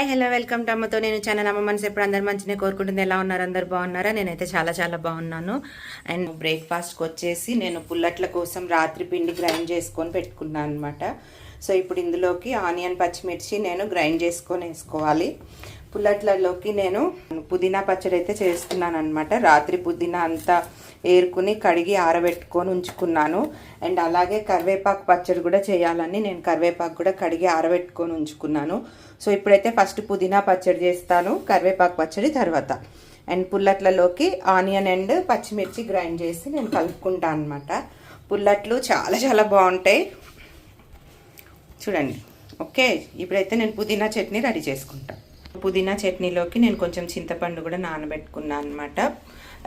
Hi hello welcome to అమ్మతో నేను channel అమ్మ మనసు. ఎప్పుడు అందరు మంచిగా కోరుకుంటుంది. ఎలా ఉన్నారు? అందరు బాగున్నారా? నేనైతే చాలా చాలా బాగున్నాను. అండ్ బ్రేక్ఫాస్ట్కి వచ్చేసి నేను పుల్లట్ల కోసం రాత్రి పిండి గ్రైండ్ చేసుకొని పెట్టుకున్నాను అనమాట సో ఇప్పుడు ఇందులోకి ఆనియన్ పచ్చిమిర్చి నేను గ్రైండ్ చేసుకొని వేసుకోవాలి. పుల్లట్లలోకి నేను పుదీనా పచ్చడి అయితే చేస్తున్నాను అనమాట రాత్రి పుదీనా అంతా ఏరుకుని కడిగి ఆరబెట్టుకొని ఉంచుకున్నాను. అండ్ అలాగే కరివేపాకు పచ్చడి కూడా చేయాలని నేను కరివేపాకు కూడా కడిగి ఆరబెట్టుకొని ఉంచుకున్నాను. సో ఇప్పుడైతే ఫస్ట్ పుదీనా పచ్చడి చేస్తాను కరివేపాకు పచ్చడి తర్వాత. అండ్ పుల్లట్లలోకి ఆనియన్ అండ్ పచ్చిమిర్చి గ్రైండ్ చేసి నేను కలుపుకుంటాను అనమాట పుల్లట్లు చాలా చాలా బాగుంటాయి. చూడండి. ఓకే ఇప్పుడైతే నేను పుదీనా చట్నీ రెడీ చేసుకుంటాను పుదీనా చట్నీలోకి నేను కొంచెం చింతపండు కూడా నానబెట్టుకున్నాను అనమాట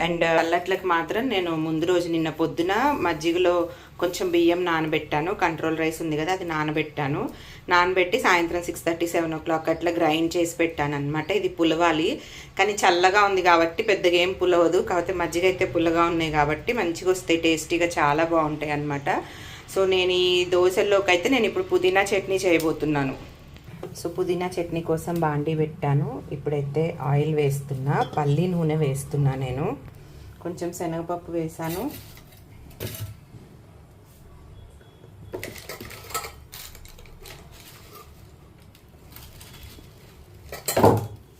అండ్ uh, అల్లట్లకు మాత్రం నేను ముందు రోజు నిన్న పొద్దున మజ్జిగలో కొంచెం బియ్యం నానబెట్టాను. కంట్రోల్ రైస్ ఉంది కదా అది నానబెట్టాను. నానబెట్టి సాయంత్రం six thirty seven o'clock అట్లా గ్రైండ్ చేసి పెట్టాను అనమాట ఇది పులవాలి కానీ చల్లగా ఉంది కాబట్టి పెద్దగా ఏం పులవదు. కాకపోతే మజ్జిగ అయితే పుల్లగా ఉన్నాయి కాబట్టి మంచిగా వస్తాయి టేస్టీగా చాలా బాగుంటాయి అనమాట సో నేను ఈ దోశల్లోకి అయితే నేను ఇప్పుడు పుదీనా చట్నీ చేయబోతున్నాను. సో పుదీనా చట్నీ కోసం బాండీ పెట్టాను. ఇప్పుడైతే ఆయిల్ వేస్తున్నా. పల్లి నూనె వేస్తున్నా నేను. కొంచెం శనగపప్పు వేసాను.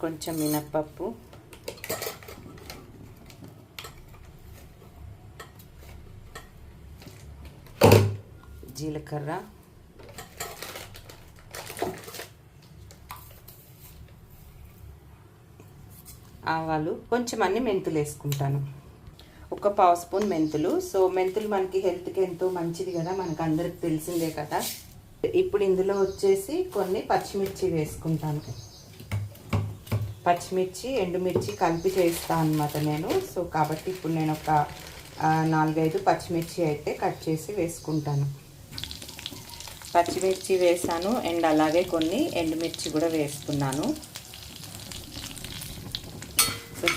కొంచెం మినప్పప్పు. జీలకర్ర. ఆవాలు కొంచెం అన్ని మెంతులు వేసుకుంటాను. ఒక పావు స్పూన్ మెంతులు. సో మెంతులు మనకి హెల్త్కి ఎంతో మంచిది కదా మనకు అందరికి తెలిసిందే కదా. ఇప్పుడు ఇందులో వచ్చేసి కొన్ని పచ్చిమిర్చి వేసుకుంటాను. పచ్చిమిర్చి ఎండుమిర్చి కలిపి చేస్తాను అనమాట నేను. సో కాబట్టి ఇప్పుడు నేను ఒక నాలుగైదు పచ్చిమిర్చి అయితే కట్ చేసి వేసుకుంటాను. పచ్చిమిర్చి వేసాను. అండ్ అలాగే కొన్ని ఎండుమిర్చి కూడా వేసుకున్నాను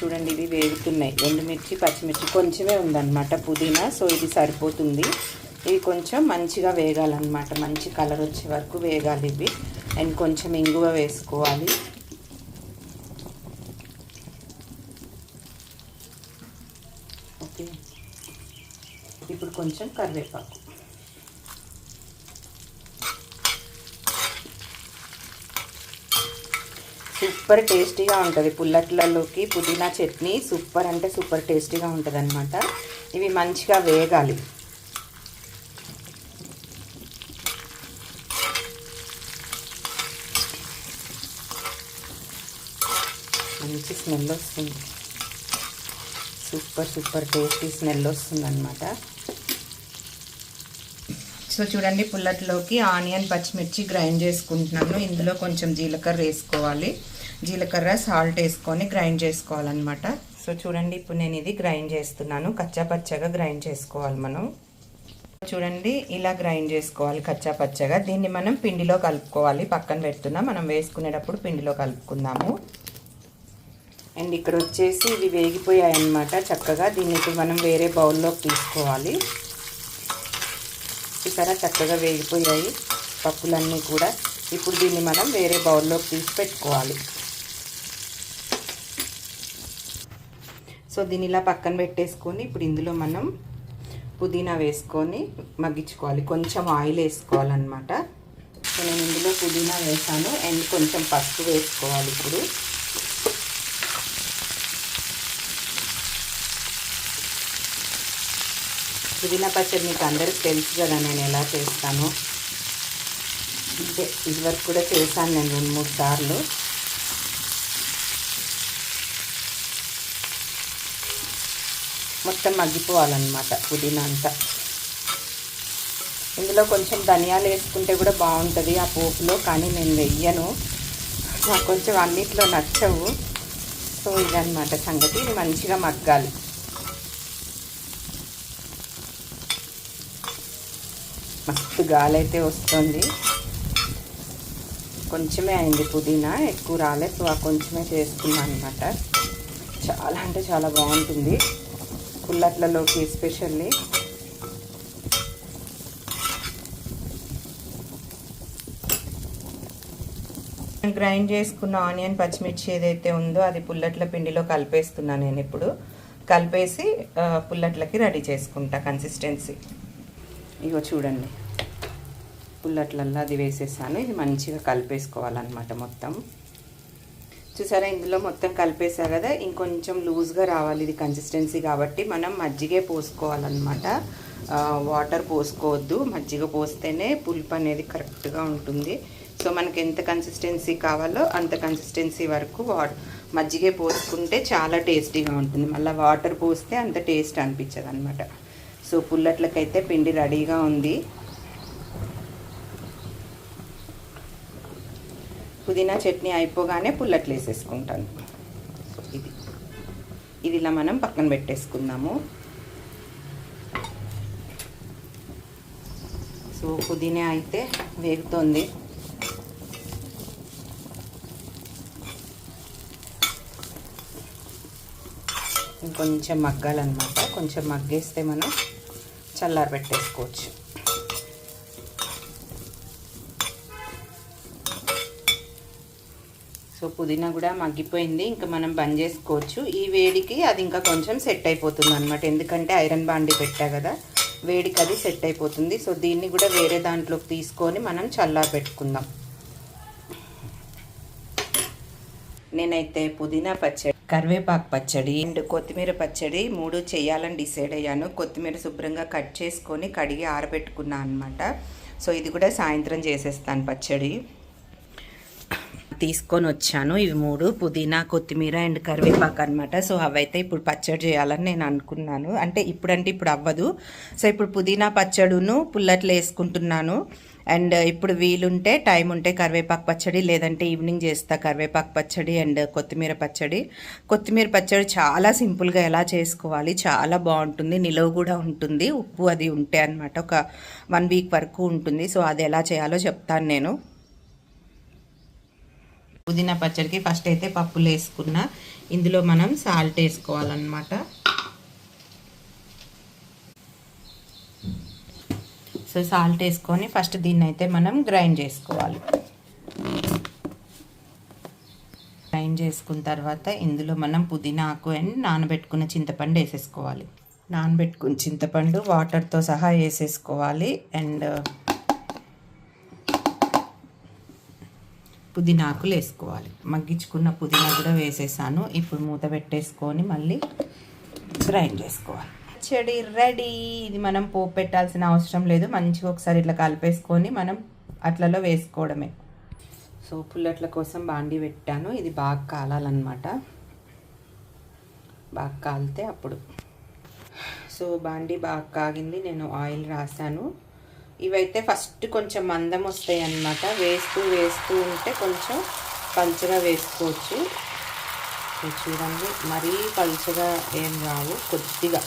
చూడండి ఇవి వేగుతున్నాయి. ఎండుమిర్చి పచ్చిమిర్చి కొంచెమే ఉందన్నమాట పుదీనా. సో ఇది సరిపోతుంది. ఇవి కొంచెం మంచిగా వేగాలన్నమాట. మంచి కలర్ వచ్చే వరకు వేగాలి ఇవి. అండ్ కొంచెం ఇంగువ వేసుకోవాలి. ఓకే. ఇప్పుడు కొంచెం కరివేపాకు. సూపర్ టేస్టీగా ఉంటుంది. పుల్లట్లలోకి పుదీనా చట్నీ సూపర్ అంటే సూపర్ టేస్టీగా ఉంటుంది అనమాట ఇవి మంచిగా వేగాలి. మంచి స్మెల్ వస్తుంది. సూపర్ సూపర్ టేస్టీ స్మెల్ వస్తుంది అనమాట సో చూడండి పుల్లట్లోకి ఆనియన్ పచ్చిమిర్చి గ్రైండ్ చేసుకుంటున్నాను. ఇందులో కొంచెం జీలకర్ర వేసుకోవాలి. జీలకర్ర సాల్ట్ వేసుకొని గ్రైండ్ చేసుకోవాలన్నమాట. సో చూడండి ఇప్పుడు నేను ఇది గ్రైండ్ చేస్తున్నాను. కచ్చా పచ్చగా గ్రైండ్ చేసుకోవాలి మనం. చూడండి ఇలా గ్రైండ్ చేసుకోవాలి కచ్చా పచ్చగా. దీన్ని మనం పిండిలో కలుపుకోవాలి. పక్కన పెడుతున్నా మనం వేసుకునేటప్పుడు పిండిలో కలుపుకుందాము. అండ్ ఇక్కడ వచ్చేసి ఇవి వేగిపోయాయి అన్నమాట చక్కగా. దీన్ని ఇప్పుడు మనం వేరే బౌల్లోకి తీసుకోవాలి. ఇక్కడ చక్కగా వేగిపోయాయి పప్పులన్నీ కూడా. ఇప్పుడు దీన్ని మనం వేరే బౌల్లోకి తీసి పెట్టుకోవాలి. సో దీన్ని ఇలా పక్కన పెట్టేసుకొని ఇప్పుడు ఇందులో మనం పుదీనా వేసుకొని మగ్గించుకోవాలి. కొంచెం ఆయిల్ వేసుకోవాలన్నమాట. సో నేను ఇందులో పుదీనా వేసాను. అండ్ కొంచెం పసుపు వేసుకోవాలి ఇప్పుడు. పుదీనా పచ్చడి మీకు అందరికి తెలుసు కదా నేను ఎలా చేస్తాను. ఇదే ఇదివరకు కూడా చేశాను నేను రెండు మూడు సార్లు. మొత్తం మగ్గిపోవాలన్నమాట. పుదీనా అంతా. ఇందులో కొంచెం ధనియాలు వేసుకుంటే కూడా బాగుంటుంది ఆ పోపులో కానీ నేను వెయ్యను. నాకు కొంచెం అన్నిట్లో నచ్చవు. సో ఇదన్నమాట సంగతి. ఇది మంచిగా మగ్గాలి. మస్తు గాలి అయితే వస్తుంది. కొంచెమే అయింది పుదీనా. ఎక్కువ రాలేదు సో ఆ కొంచెమే చేసుకున్నాను అనమాట చాలా అంటే చాలా బాగుంటుంది. పుల్లట్లలోకి ఎస్పెషల్లీ గ్రైండ్ చేసుకున్న ఆనియన్ పచ్చిమిర్చి ఏదైతే ఉందో అది పుల్లట్ల పిండిలో కలిపేస్తున్నాను నేను ఇప్పుడు. కలిపేసి పుల్లట్లకి రెడీ చేసుకుంటా కన్సిస్టెన్సీ ఇగో చూడండి. పుల్లట్లల్లో అది వేసేసాను. ఇది మంచిగా కలిపేసుకోవాలన్నమాట మొత్తం. చూసారా? ఇందులో మొత్తం కలిపేసా కదా? ఇంకొంచెం లూజ్గా రావాలి ఇది కన్సిస్టెన్సీ కాబట్టి మనం మజ్జిగే పోసుకోవాలన్నమాట. వాటర్ పోసుకోవద్దు. మజ్జిగ పోస్తేనే పులుపు అనేది కరెక్ట్గా ఉంటుంది. సో మనకి ఎంత కన్సిస్టెన్సీ కావాలో అంత కన్సిస్టెన్సీ వరకు వా మజ్జిగే పోసుకుంటే చాలా టేస్టీగా ఉంటుంది. మళ్ళీ వాటర్ పోస్తే అంత టేస్ట్ అనిపించదు అనమాట సో పుల్లట్లకైతే పిండి రెడీగా ఉంది. పుదీనా చట్నీ అయిపోగానే పుల్లట్లు వేసేసుకుంటాను సో ఇది. ఇది ఇలా మనం పక్కన పెట్టేసుకుందాము. సో పుదీనా అయితే వేగుతోంది. ఇంకొంచెం మగ్గాలన్నమాట. కొంచెం మగ్గేస్తే మనం చల్లారి పెట్టేసుకోవచ్చు సో పుదీనా కూడా మగ్గిపోయింది. ఇంకా మనం బంద్ చేసుకోవచ్చు. ఈ వేడికి అది ఇంకా కొంచెం సెట్ అయిపోతుంది అనమాట ఎందుకంటే ఐరన్ బాండి పెట్టా కదా. వేడికి అది సెట్ అయిపోతుంది. సో దీన్ని కూడా వేరే దాంట్లోకి తీసుకొని మనం చల్లా పెట్టుకుందాం. నేనైతే పుదీనా పచ్చడి కరివేపాకు పచ్చడి అండ్ కొత్తిమీర పచ్చడి మూడు చేయాలని డిసైడ్ అయ్యాను. కొత్తిమీర శుభ్రంగా కట్ చేసుకొని కడిగి ఆరబెట్టుకున్నాను అనమాట సో ఇది కూడా సాయంత్రం చేసేస్తాను పచ్చడి. తీసుకొని వచ్చాను ఇవి మూడు పుదీనా కొత్తిమీర అండ్ కరివేపాకు అనమాట సో అవైతే ఇప్పుడు పచ్చడి చేయాలని నేను అనుకున్నాను. అంటే ఇప్పుడంటే ఇప్పుడు అవ్వదు. సో ఇప్పుడు పుదీనా పచ్చడును పుల్లట్లు వేసుకుంటున్నాను. అండ్ ఇప్పుడు వీలుంటే టైం ఉంటే కరివేపాకు పచ్చడి లేదంటే ఈవినింగ్ చేస్తా కరివేపాకు పచ్చడి అండ్ కొత్తిమీర పచ్చడి. కొత్తిమీర పచ్చడి చాలా సింపుల్గా ఎలా చేసుకోవాలి? చాలా బాగుంటుంది. నిలవ కూడా ఉంటుంది. ఉప్పు అది ఉంటే అనమాట ఒక వన్ వీక్ వరకు ఉంటుంది. సో అది ఎలా చేయాలో చెప్తాను నేను. పుదీనా పచ్చడికి ఫస్ట్ అయితే పప్పులు వేసుకున్న. ఇందులో మనం సాల్ట్ వేసుకోవాలన్నమాట. సో సాల్ట్ వేసుకొని ఫస్ట్ దీన్ని అయితే మనం గ్రైండ్ చేసుకోవాలి. గ్రైండ్ చేసుకున్న తర్వాత ఇందులో మనం పుదీనా ఆకు అండ్ నానబెట్టుకున్న చింతపండు వేసేసుకోవాలి. నానబెట్టుకున్న చింతపండు వాటర్తో సహా వేసేసుకోవాలి. అండ్ పుదీనాకులు వేసుకోవాలి. మగ్గించుకున్న పుదీనా కూడా వేసేసాను. ఇప్పుడు మూత పెట్టేసుకొని మళ్ళీ గ్రైండ్ చేసుకోవాలి. పచ్చడి రెడీ. ఇది మనం పోపు పెట్టాల్సిన అవసరం లేదు. మంచిగా ఒకసారి ఇట్లా కలిపేసుకొని మనం అట్లలో వేసుకోవడమే. సో పుల్లట్ల కోసం బాండి పెట్టాను. ఇది బాగా కాలాలన్నమాట. బాగా కాలితే అప్పుడు. సో బాండి బాగా కాగింది. నేను ఆయిల్ రాశాను. ఇవైతే ఫస్ట్ కొంచెం మందం వస్తాయి అన్నమాట. వేస్తూ వేస్తూ ఉంటే కొంచెం పలుచగా వేసుకోవచ్చు. చూడండి మరీ పలుచగా ఏం రావు కొద్దిగా.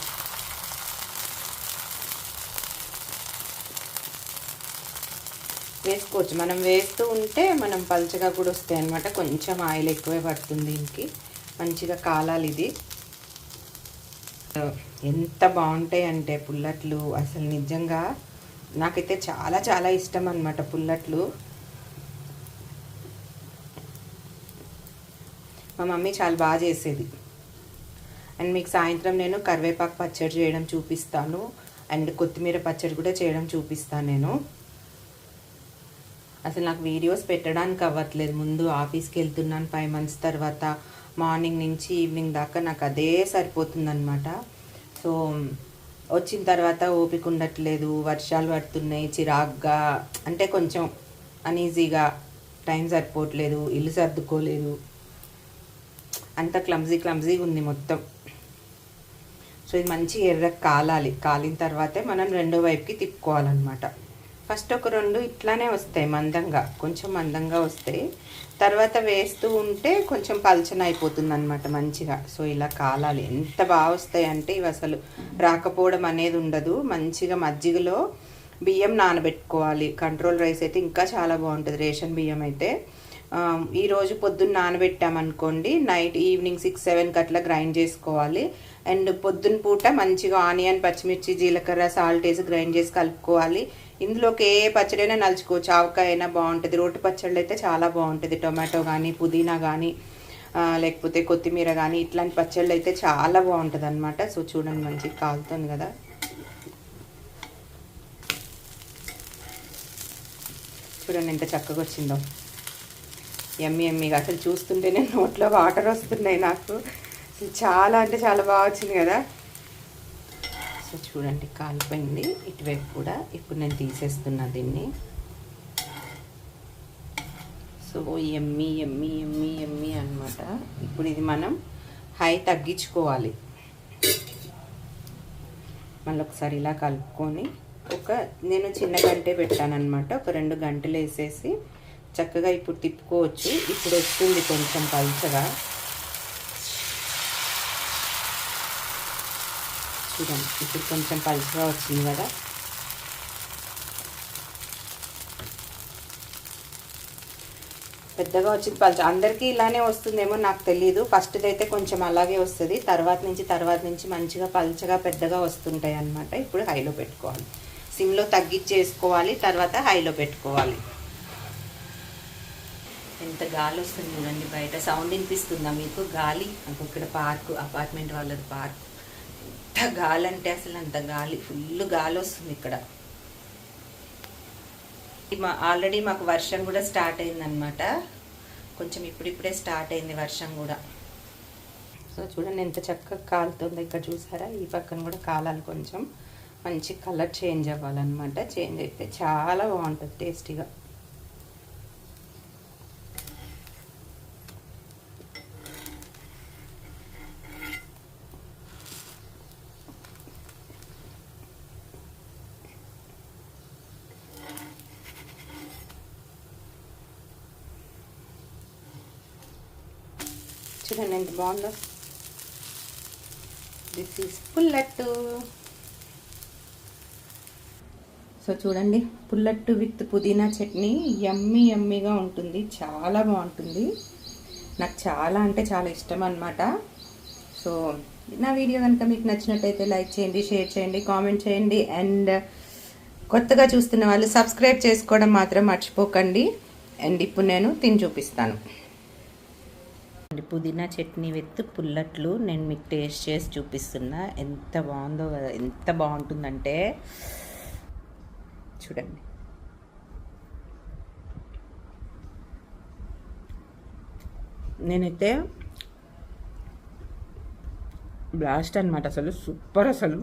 వేసుకోవచ్చు. మనం వేస్తూ ఉంటే మనం పలుచగా కూడా వస్తాయి అనమాట కొంచెం ఆయిల్ ఎక్కువే పడుతుంది దీనికి. మంచిగా కాలాలి ఇది. ఎంత బాగుంటాయి అంటే పుల్లట్లు. అసలు నిజంగా నాకైతే చాలా చాలా ఇష్టం అనమాట పుల్లట్లు. మా మమ్మీ చాలా బాగా చేసేది. అండ్ మీకు సాయంత్రం నేను కరివేపాకు పచ్చడి చేయడం చూపిస్తాను. అండ్ కొత్తిమీర పచ్చడి కూడా చేయడం చూపిస్తాను నేను. అసలు నాకు వీడియోస్ పెట్టడానికి అవ్వట్లేదు. ముందు ఆఫీస్కి వెళ్తున్నాను ఫైవ్ మంత్స్ తర్వాత మార్నింగ్ నుంచి ఈవినింగ్ దాకా నాకు అదే సరిపోతుందన్నమాట. సో వచ్చిన తర్వాత ఓపిక ఉండట్లేదు వర్షాలు పడుతున్నాయి చిరాగ్గా అంటే కొంచెం అనీజీగా టైం సరిపోవట్లేదు ఇల్లు సర్దుకోలేదు. అంత క్లమ్జీ క్లమ్జీగా ఉంది మొత్తం. సో ఇది మంచి ఎర్ర కాలాలి. కాలిన తర్వాతే మనం రెండో వైపుకి తిప్పుకోవాలన్నమాట. ఫస్ట్ ఒక రెండు ఇట్లానే వస్తాయి మందంగా కొంచెం మందంగా వస్తాయి. తర్వాత వేస్తూ ఉంటే కొంచెం పల్చన అయిపోతుంది అనమాట మంచిగా. సో ఇలా కాలాలి ఎంత బాగా వస్తాయి అంటే ఇవి అసలు రాకపోవడం అనేది ఉండదు. మంచిగా మజ్జిగలో బియ్యం నానబెట్టుకోవాలి. కంట్రోల్ రైస్ అయితే ఇంకా చాలా బాగుంటుంది రేషన్ బియ్యం అయితే. ఈరోజు పొద్దున్న నానబెట్టామనుకోండి నైట్ ఈవినింగ్ సిక్స్ సెవెన్కి అట్లా గ్రైండ్ చేసుకోవాలి. అండ్ పొద్దున్న పూట మంచిగా ఆనియన్ పచ్చిమిర్చి జీలకర్ర సాల్ట్ వేసి గ్రైండ్ చేసి కలుపుకోవాలి. ఇందులోకి ఏ పచ్చడైనా నలుచుకోవచ్చు ఆవకాయ అయినా బాగుంటుంది. రోటి పచ్చళ్ళు అయితే చాలా బాగుంటుంది. టొమాటో కానీ పుదీనా కానీ లేకపోతే కొత్తిమీర కానీ ఇట్లాంటి పచ్చళ్ళు అయితే చాలా బాగుంటుంది అనమాట సో చూడండి మంచిగా కాలుతుంది కదా. చూడండి ఎంత చక్కగా వచ్చిందో. ఎమ్మి ఎమ్మిగా. అసలు చూస్తుంటేనే నోట్లో వాటర్ వస్తున్నాయి నాకు. చాలా అంటే చాలా బాగా వచ్చింది కదా. సో చూడండి కాలిపోయింది. ఇటువైపు కూడా ఇప్పుడు నేను తీసేస్తున్నా దీన్ని. సో ఎమ్మి ఎమ్మి ఎమ్మి ఎమ్మి అనమాట ఇప్పుడు ఇది మనం హై తగ్గించుకోవాలి. మళ్ళీ ఒకసారి ఇలా కలుపుకొని ఒక నేను చిన్న గంటే పెట్టానమాట ఒక రెండు గంటలు వేసేసి చక్కగా ఇప్పుడు తిప్పుకోవచ్చు. ఇప్పుడు వస్తుంది కొంచెం పలుచగా. చూడండి ఇప్పుడు కొంచెం పలుచగా వచ్చింది కదా. పెద్దగా వచ్చింది పలుచ. అందరికీ ఇలానే వస్తుందేమో నాకు తెలియదు ఫస్ట్ది అయితే కొంచెం అలాగే వస్తుంది. తర్వాత నుంచి తర్వాత నుంచి మంచిగా పలుచగా పెద్దగా వస్తుంటాయి అన్నమాట. ఇప్పుడు హైలో పెట్టుకోవాలి. సిమ్లో తగ్గించేసుకోవాలి. తర్వాత హైలో పెట్టుకోవాలి. ఎంత గాలి వస్తుంది చూడండి బయట. సౌండ్ వినిపిస్తుందా మీకు? గాలి. ఇక్కడ పార్కు అపార్ట్మెంట్ వాళ్ళది పార్క్. ఎంత గాలి అంటే అసలు అంత గాలి. ఫుల్ గాలి వస్తుంది ఇక్కడ మా ఆల్రెడీ మాకు వర్షం కూడా స్టార్ట్ అయిందనమాట కొంచెం ఇప్పుడిప్పుడే స్టార్ట్ అయింది వర్షం కూడా. సో చూడండి ఎంత చక్కగా కాలుతుందో ఇక్కడ చూసారా? ఈ పక్కన కూడా కాలాలి కొంచెం మంచి కలర్ చేంజ్ అవ్వాలన్నమాట. చేంజ్ అయితే చాలా బాగుంటుంది టేస్టీగా. చూడండి ఎంత బాగుందో. దిస్ ఈస్ పుల్లట్టు సో చూడండి పుల్లట్టు విత్ పుదీనా చట్నీ యమ్మీ యమ్మీగా ఉంటుంది. చాలా బాగుంటుంది. నాకు చాలా అంటే చాలా ఇష్టం అనమాట సో నా వీడియో కనుక మీకు నచ్చినట్టయితే లైక్ చేయండి షేర్ చేయండి కామెంట్ చేయండి. అండ్ కొత్తగా చూస్తున్న వాళ్ళు సబ్స్క్రైబ్ చేసుకోవడం మాత్రం మర్చిపోకండి. అండ్ ఇప్పుడు నేను తిని చూపిస్తాను. పుదీనా చట్నీ విత్ పుల్లట్లు నేను మీకు టేస్ట్ చేసి చూపిస్తున్నా. ఎంత బాగుందో కదా ఎంత బాగుంటుందంటే చూడండి. నేనైతే బ్లాస్ట్ అనమాట అసలు సూపర్ అసలు.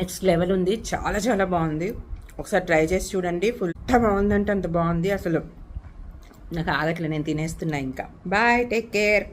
నెక్స్ట్ లెవెల్ ఉంది చాలా చాలా బాగుంది. ఒకసారి ట్రై చేసి చూడండి ఫుల్ బాగుందంటే అంత బాగుంది అసలు. నాకు ఆగట్లే నేను తినేస్తున్నా ఇంకా. Bye take care